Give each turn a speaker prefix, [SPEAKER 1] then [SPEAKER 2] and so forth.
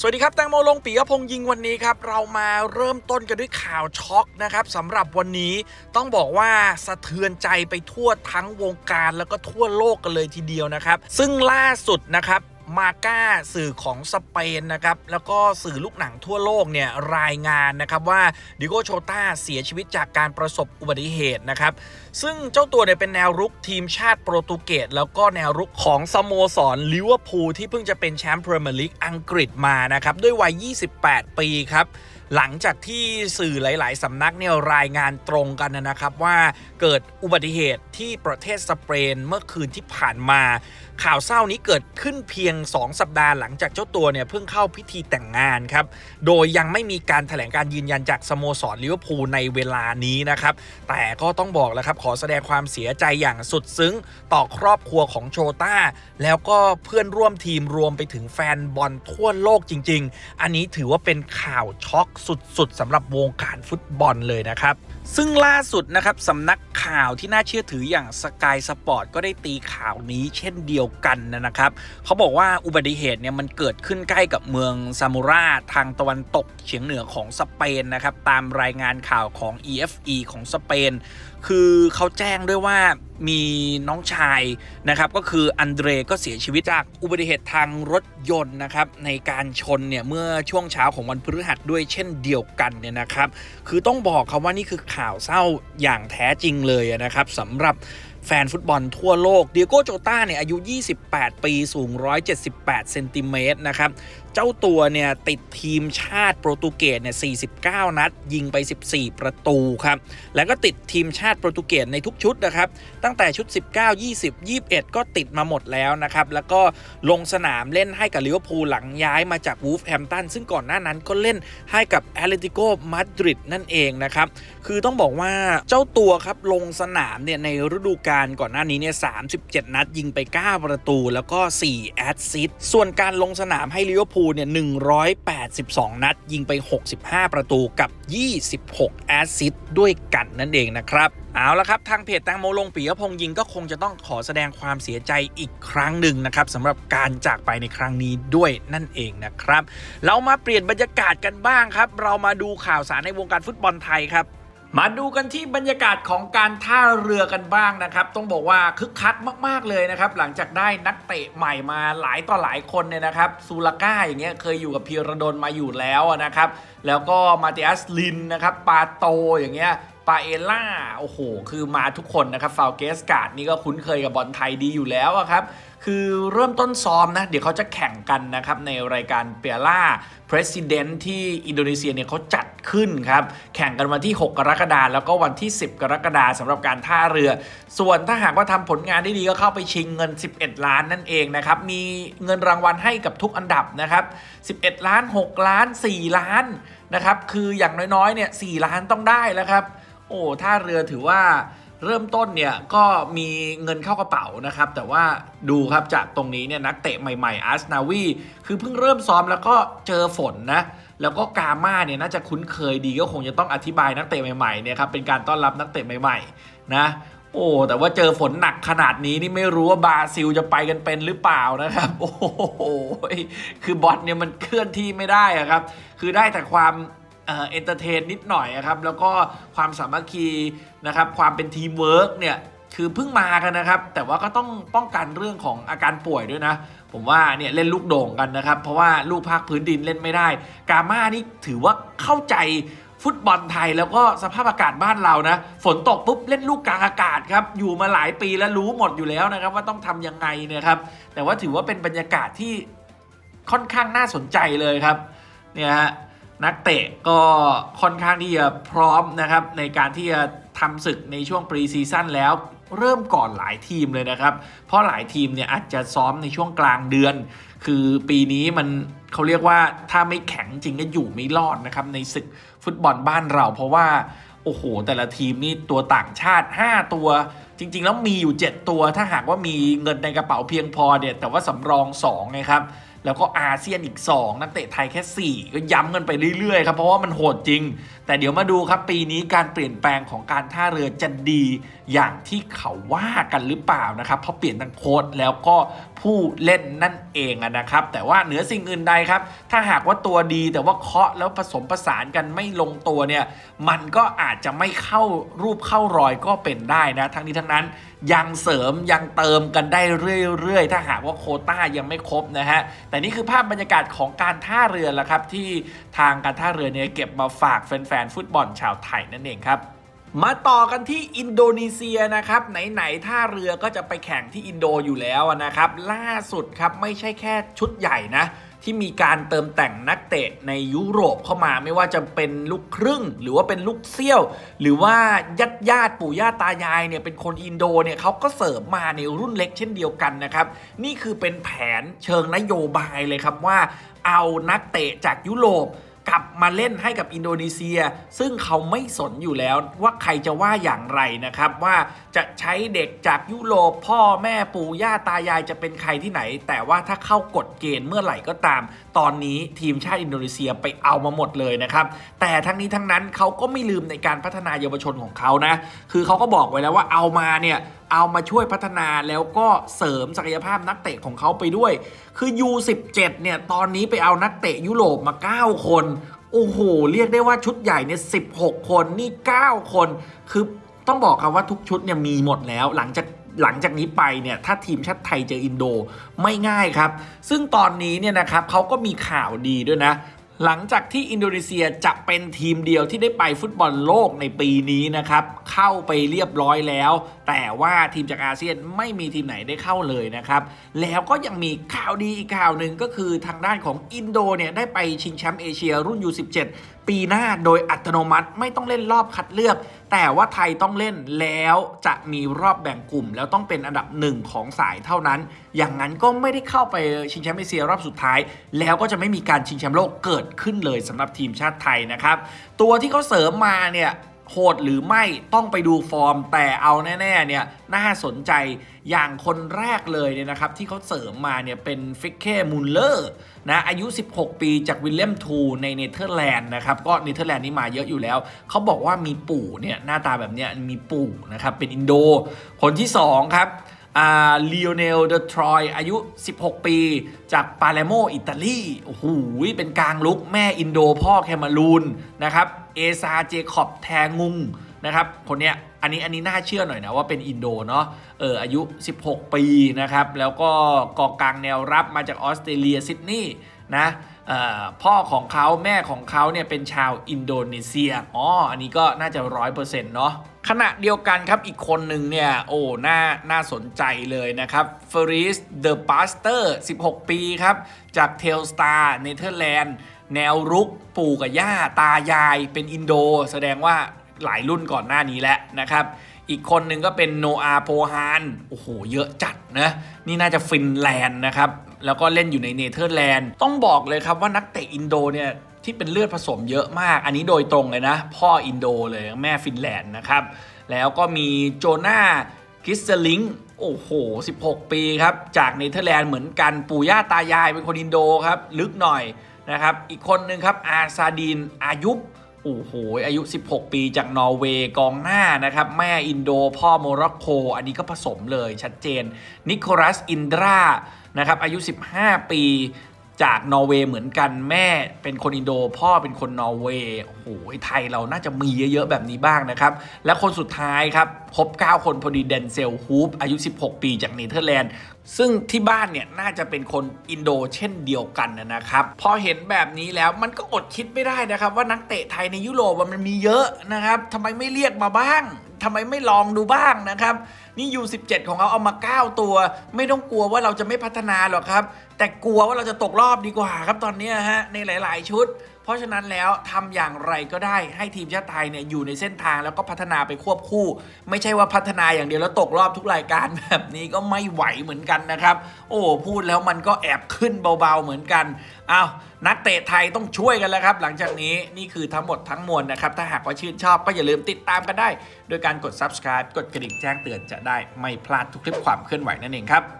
[SPEAKER 1] สวัสดีครับแตงโมลงปีกพงยิงวันนี้ครับ เรามาเริ่มต้นกันด้วยข่าวช็อกนะครับสำหรับวันนี้ต้องบอกว่าสะเทือนใจไปทั่วทั้งวงการแล้วก็ทั่วโลกกันเลยทีเดียวนะครับ ซึ่งล่าสุดนะครับ มาก้าสื่อของสเปนนะครับแล้วก็สื่อลูกหนังทั่วโลกเนี่ยรายงานนะครับว่าดิโกโชตาเสียชีวิตจากการประสบอุบัติเหตุนะครับซึ่งเจ้าตัวเนี่ยเป็นแนวรุกทีมชาติโปรตุเกสแล้วก็แนวรุกของสโมสรลิเวอร์พูลที่เพิ่งจะเป็นแชมป์พรีเมียร์ลีกอังกฤษมานะครับด้วยวัย 28 ปีครับ หลังจากที่สื่อหลาย ๆสำนักเนี่ยรายงานตรงกันนะครับว่าเกิดอุบัติเหตุที่ประเทศสเปนเมื่อคืนที่ผ่านมา ข่าวเศร้านี้เกิดขึ้นเพียง 2 สัปดาห์หลังจากเจ้าตัวเนี่ยเพิ่งเข้าพิธีแต่งงานครับ โดยยังไม่มีการถแถลงการยืนยันจากสโมสรลิเวอร์พูลในเวลานี้นะครับ แต่ก็ต้องบอกแล้วครับขอแสดงความเสียใจอย่างสุดซึ้งต่อครอบครัวของโชต้าแล้วก็เพื่อนร่วมทีมรวมไปถึงแฟนบอลทั่วโลกจริง ๆ อันนี้ถือว่าเป็นข่าวช็อกสุดๆสำหรับวงการฟุตบอลเลยนะครับ ซึ่งล่าสุดนะครับสำนักข่าวที่น่าเชื่อถืออย่างสกายสปอร์ตก็ได้ตีข่าวนี้เช่นเดียวกันนะครับ เขาบอกว่าอุบัติเหตุเนี่ยมันเกิดขึ้นใกล้กับเมืองซามูราทางตะวันตกเฉียงเหนือของสเปนนะครับ ตามรายงานข่าวของ EFE ของสเปน คือเขาแจ้งด้วยว่ามีน้องชายนะครับก็คืออันเดรก็เสียชีวิตจากอุบัติเหตุทางรถยนต์นะครับในการชนเนี่ยเมื่อช่วงเช้าของวันพฤหัสด้วยเช่นเดียวกันเนี่ยนะครับ คือต้องบอกครับว่านี่คือข่าวเศร้าอย่างแท้จริงเลยนะครับสำหรับแฟนฟุตบอลทั่วโลกเดียโกโจต้าเนี่ยอายุ 28 ปี สูง 178 เซนติเมตรนะครับเจ้าตัวเนี่ยติดทีมชาติโปรตุเกสเนี่ย 49 นัด ยิงไป 14 ประตูครับ แล้วก็ติดทีมชาติโปรตุเกสในทุกชุดนะครับ ตั้งแต่ชุด 19 20 21 ก็ติดมาหมดแล้วนะครับ แล้วก็ลงสนามเล่นให้กับลิเวอร์พูลหลังย้ายมาจากวูฟแฮมตันซึ่งก่อนหน้านั้นก็เล่นให้กับแอตเลติโกมาดริดนั่นเองนะครับ คือต้องบอกว่าเจ้าตัวครับลงสนามเนี่ยในฤดูกาลก่อนหน้านี้เนี่ย 37 นัดยิงไป 9 ประตู แล้วก็ 4 แอดซิสส่วนการลงสนามให้ลิเวอร์พูลเนี่ย182 นัด ยิงไป 65 ประตูกับ 26 แอดซิสด้วยกันนั่นเองนะครับเอาละครับ ทางเพจแตงโมลงปียพงยิงก็คงจะต้องขอแสดงความเสียใจอีกครั้งหนึ่งนะครับสำหรับการจากไปในครั้งนี้ด้วยนั่นเองนะครับ เรามาเปลี่ยนบรรยากาศกันบ้างครับ เรามาดูข่าวสารในวงการฟุตบอลไทยครับ มาดูกันที่บรรยากาศของการท่าเรือกันบ้างนะครับ ต้องบอกว่าคึกคักมากๆเลยนะครับ หลังจากได้นักเตะใหม่มาหลายต่อหลายคนเนี่ยนะครับซูลาก้าอย่างเงี้ยเคยอยู่กับพีระดนมาอยู่แล้วนะครับ แล้วก็มาติอัสลินนะครับปาโตอย่างเงี้ยปาเอล่าโอ้โห คือมาทุกคนนะครับฟาวเกสการ์ดนี่ก็คุ้นเคยกับบอลไทยดีอยู่แล้วครับ คือเริ่มต้นซ้อมนะ เดี๋ยวเขาจะแข่งกันนะครับ ในรายการเปียร่า President ที่อินโดนีเซียเนี่ยเขาจัด ขึ้นครับ แข่งกันวันที่ 6 กรกฎาคมแล้วก็วันที่ 10 กรกฎาคมสำหรับการท่าเรือ ส่วนถ้าหากว่าทำผลงานได้ดีก็เข้าไปชิงเงิน 11 ล้านนั่นเองนะครับ มีเงินรางวัลให้กับทุกอันดับนะครับ 11 ล้าน 6 ล้าน 4 ล้านนะครับ คืออย่างน้อยๆ เนี่ย4ล้านต้องได้แล้วครับ โอ้ท่าเรือถือว่าเริ่มต้นเนี่ยก็มีเงินเข้ากระเป๋านะครับ แต่ว่าดูครับจากตรงนี้เนี่ยนักเตะใหม่ๆอาร์สนาวีคือเพิ่งเริ่มซ้อมแล้วก็เจอฝนนะ แล้วก็กาม่าเนี่ยน่าจะคุ้นเคยดีก็คงจะต้องอธิบายนักเตะใหม่ๆเนี่ยครับเป็นการต้อนรับนักเตะใหม่ๆนะโอ้แต่ว่าเจอฝนหนักขนาดนี้นี่ไม่รู้ว่าบราซิลจะไปกันเป็นหรือเปล่านะครับ โอ้โหคือบอลเนี่ยมันเคลื่อนที่ไม่ได้อะครับ คือได้แต่ความเอ่อเอนเตอร์เทนนิดหน่อยอะครับ แล้วก็ความสามัคคีนะครับ ความเป็นทีมเวิร์กเนี่ย คือเพิ่งมากันนะครับ แต่ว่าก็ต้องป้องกันเรื่องของอาการป่วยด้วยนะ ผมว่าเนี่ยเล่นลูกโด่งกันนะครับ เพราะว่าลูกภาคพื้นดินเล่นไม่ได้ กาม่านี่ถือว่าเข้าใจฟุตบอลไทยแล้วก็สภาพอากาศบ้านเรานะ ฝนตกปุ๊บเล่นลูกกลางอากาศครับ อยู่มาหลายปีแล้วรู้หมดอยู่แล้วนะครับ ว่าต้องทำยังไงเนี่ยครับ แต่ว่าถือว่าเป็นบรรยากาศที่ค่อนข้างน่าสนใจเลยครับเนี่ยฮะนักเตะก็ค่อนข้างที่จะพร้อมนะครับในการที่จะทำศึกในช่วงปรีซีซั่นแล้ว เริ่มก่อนหลายทีมเลยนะครับ เพราะหลายทีมเนี่ยอาจจะซ้อมในช่วงกลางเดือน คือปีนี้มันเขาเรียกว่าถ้าไม่แข็งจริงก็อยู่ไม่รอดนะครับในศึกฟุตบอลบ้านเรา เพราะว่าโอ้โหแต่ละทีมนี่ตัวต่างชาติ 5 ตัว จริง ๆ แล้วมีอยู่ 7 ตัวถ้าหากว่ามีเงินในกระเป๋าเพียงพอเนี่ยแต่ว่าสำรอง2ไงครับแล้วก็อาเซียนอีก 2 นักเตะไทยแค่ 4 ก็ย้ำกันไปเรื่อยๆครับเพราะว่ามันโหดจริง แต่เดี๋ยวมาดูครับปีนี้การเปลี่ยนแปลงของการท่าเรือจะดีอย่างที่เขาว่ากันหรือเปล่านะครับเพราะเปลี่ยนทั้งโค้ดแล้วก็ผู้เล่นนั่นเองนะครับ แต่ว่าเหนือสิ่งอื่นใดครับ ถ้าหากว่าตัวดีแต่ว่าเคาะแล้วผสมผสานกันไม่ลงตัวเนี่ยมันก็อาจจะไม่เข้ารูปเข้ารอยก็เป็นได้นะ ทั้งนี้ทั้งนั้นยังเสริมยังเติมกันได้เรื่อยๆ ถ้าหากว่าโคต้ายังไม่ครบนะฮะ แต่นี่คือภาพบรรยากาศของการท่าเรือละครับที่ทางการท่าเรือเนี่ยเก็บมาฝากแฟนๆฟุตบอลชาวไทยนั่นเองครับมาต่อกันที่อินโดนีเซียนะครับ ไหนๆท่าเรือก็จะไปแข่งที่อินโดอยู่แล้วนะครับ ล่าสุดครับไม่ใช่แค่ชุดใหญ่นะ ที่มีการเติมแต่งนักเตะในยุโรปเข้ามาไม่ว่าจะเป็นลูกครึ่ง หรือว่าเป็นลูกเซี่ยว หรือว่าญาติญาติปู่ย่าตายายเนี่ยเป็นคนอินโดเนี่ยเขาก็เสริมมาในรุ่นเล็กเช่นเดียวกันนะครับ นี่คือเป็นแผนเชิงนโยบายเลยครับว่า เอานักเตะจากยุโรป กลับมาเล่นให้กับอินโดนีเซีย ซึ่งเขาไม่สนอยู่แล้วว่าใครจะว่าอย่างไรนะครับว่าจะใช้เด็กจากยุโรปพ่อแม่ปู่ย่าตายายจะเป็นใครที่ไหน แต่ว่าถ้าเข้ากฎเกณฑ์เมื่อไหร่ก็ตาม ตอนนี้ทีมชาติอินโดนีเซียไปเอามาหมดเลยนะครับแต่ทั้งนี้ทั้งนั้นเขาก็ไม่ลืมในการพัฒนาเยาวชนของเขานะคือเขาก็บอกไว้แล้วว่าเอามาเนี่ย เอามาช่วยพัฒนาแล้วก็เสริมศักยภาพนักเตะของเขาไปด้วย คือ U17 เนี่ยตอนนี้ไปเอานักเตะยุโรปมา 9 คน โอ้โห เรียกได้ว่าชุดใหญ่เนี่ย16 คนนี่ 9 คน คือต้องบอกครับว่าทุกชุดเนี่ยมีหมดแล้วหลังจากหลังจากนี้ไปเนี่ยถ้าทีมชาติไทยเจออินโดไม่ง่ายครับ ซึ่งตอนนี้เนี่ยนะครับเขาก็มีข่าวดีด้วยนะ หลังจากที่อินโดนีเซียจะเป็นทีมเดียวที่ได้ไปฟุตบอลโลกในปีนี้นะครับ เข้าไปเรียบร้อยแล้ว แต่ว่าทีมจากอาเซียนไม่มีทีมไหนได้เข้าเลยนะครับ แล้วก็ยังมีข่าวดีอีกข่าวหนึ่งก็คือทางด้านของอินโดเนี่ยได้ไปชิงแชมป์เอเชียรุ่น U17 ปีหน้าโดยอัตโนมัติไม่ต้องเล่นรอบคัดเลือก แต่ว่าไทยต้องเล่นแล้วจะมีรอบแบ่งกลุ่ม แล้วต้องเป็นอันดับหนึ่งของสายเท่านั้น อย่างนั้นก็ไม่ได้เข้าไปชิงแชมป์เอเชียรอบสุดท้าย แล้วก็จะไม่มีการชิงแชมป์โลกเกิดขึ้นเลยสำหรับทีมชาติไทยนะครับ ตัวที่เขาเสริมมาเนี่ย โหดหรือไม่ต้องไปดูฟอร์ม แต่เอาแน่ๆเนี่ยน่าสนใจอย่างคนแรกเลยเนี่ยนะครับ ที่เขาเสริมมาเนี่ยเป็นฟิกเคมุลเลอร์นะอายุ 16 ปีจากวิลเลียมทูในเนเธอร์แลนด์นะครับ ก็เนเธอร์แลนด์นี่มาเยอะอยู่แล้ว เขาบอกว่ามีปู่เนี่ยหน้าตาแบบเนี้ยมีปู่นะครับ เป็นอินโด คนที่ 2 ครับ อ่าลีโอเนลเดทรอยอายุ 16 ปี จากปาเลโมอิตาลีโอ้โหเป็นกลางลุกแม่อินโดพ่อแคมารูนนะครับเอซาเจคอบแทงุงนะครับคนเนี้ยอันนี้อันนี้น่าเชื่อหน่อยนะว่าเป็นอินโดเนาะเอออายุ 16 ปีนะครับแล้วก็กองกลางแนวรับมาจากออสเตรเลียซิดนีย์นะพ่อของเขาแม่ของเขาเนี่ยเป็นชาวอินโดนีเซียอ๋ออันนี้ก็น่าจะร้อยเปอร์เซ็นต์เนาะ ขณะเดียวกันครับอีกคนหนึ่งเนี่ย โอ้น่าน่าสนใจเลยนะครับเฟริสเดอะปาสเตอร์16 ปีครับ จากเทลสตาร์เนเธอร์แลนด์แนวรุกปู่กับย่า ตายาย เป็นอินโด แสดงว่าหลายรุ่นก่อนหน้านี้แล้วนะครับ อีกคนหนึ่งก็เป็นโนอาโพฮานโอ้โห เยอะจัดนะ นี่น่าจะฟินแลนด์นะครับ แล้วก็เล่นอยู่ในเนเธอร์แลนด์ ต้องบอกเลยครับว่านักเตะอินโดเนี่ย ที่เป็นเลือดผสมเยอะมาก อันนี้โดยตรงเลยนะ พ่ออินโดเลยแม่ฟินแลนด์นะครับ แล้วก็มีโจนาคิสเซลิงโอ้โห 16 ปีครับ จากเนเธอร์แลนด์เหมือนกันปู่ย่าตายายเป็นคนอินโดครับ ลึกหน่อยนะครับ อีกคนหนึ่งครับอาซาดีนอายุโอ้โห อายุ 16 ปีจากนอร์เวย์กองหน้านะครับ แม่อินโด พ่อโมร็อกโก อันนี้ก็ผสมเลยชัดเจน นิโคลัสอินดรานะครับ อายุ 15 ปี จากนอร์เวย์เหมือนกันแม่เป็นคนอินโด พ่อเป็นคนนอร์เวย์โอ้โหไทยเราน่าจะมีเยอะๆแบบนี้บ้างนะครับ และคนสุดท้ายครับ ครบ 9 คนพอดีเดนเซลฮูปอายุ 16 ปีจากเนเธอร์แลนด์ ซึ่งที่บ้านเนี่ยน่าจะเป็นคนอินโดเช่นเดียวกันนะครับ พอเห็นแบบนี้แล้วมันก็อดคิดไม่ได้นะครับ ว่านักเตะไทยในยุโรปมันมีเยอะนะครับทำไมไม่เรียกมาบ้างทำไมไม่ลองดูบ้างนะครับ นี่ U17 ของเขาเอามา 9 ตัว ไม่ต้องกลัวว่าเราจะไม่พัฒนาหรอกครับ แต่กลัวว่าเราจะตกรอบดีกว่าครับตอนนี้ฮะในหลาย ๆ ชุด เพราะฉะนั้นแล้วทำอย่างไรก็ได้ให้ทีมชาติไทยเนี่ยอยู่ในเส้นทางแล้วก็พัฒนาไปควบคู่ ไม่ใช่ว่าพัฒนาอย่างเดียวแล้วตกรอบทุกรายการแบบนี้ก็ไม่ไหวเหมือนกันนะครับ โอ้พูดแล้วมันก็แอบขึ้นเบา ๆ เหมือนกันอ้าวนักเตะไทยต้องช่วยกันแล้วครับ หลังจากนี้นี่คือทั้งหมดทั้งมวลนะครับ ถ้าหากว่าชื่นชอบก็อย่าลืมติดตามกันได้ โดยการกด subscribe กดกระดิ่งแจ้งเตือนจะได้ไม่พลาดทุกคลิปความเคลื่อนไหวนั่นเองครับ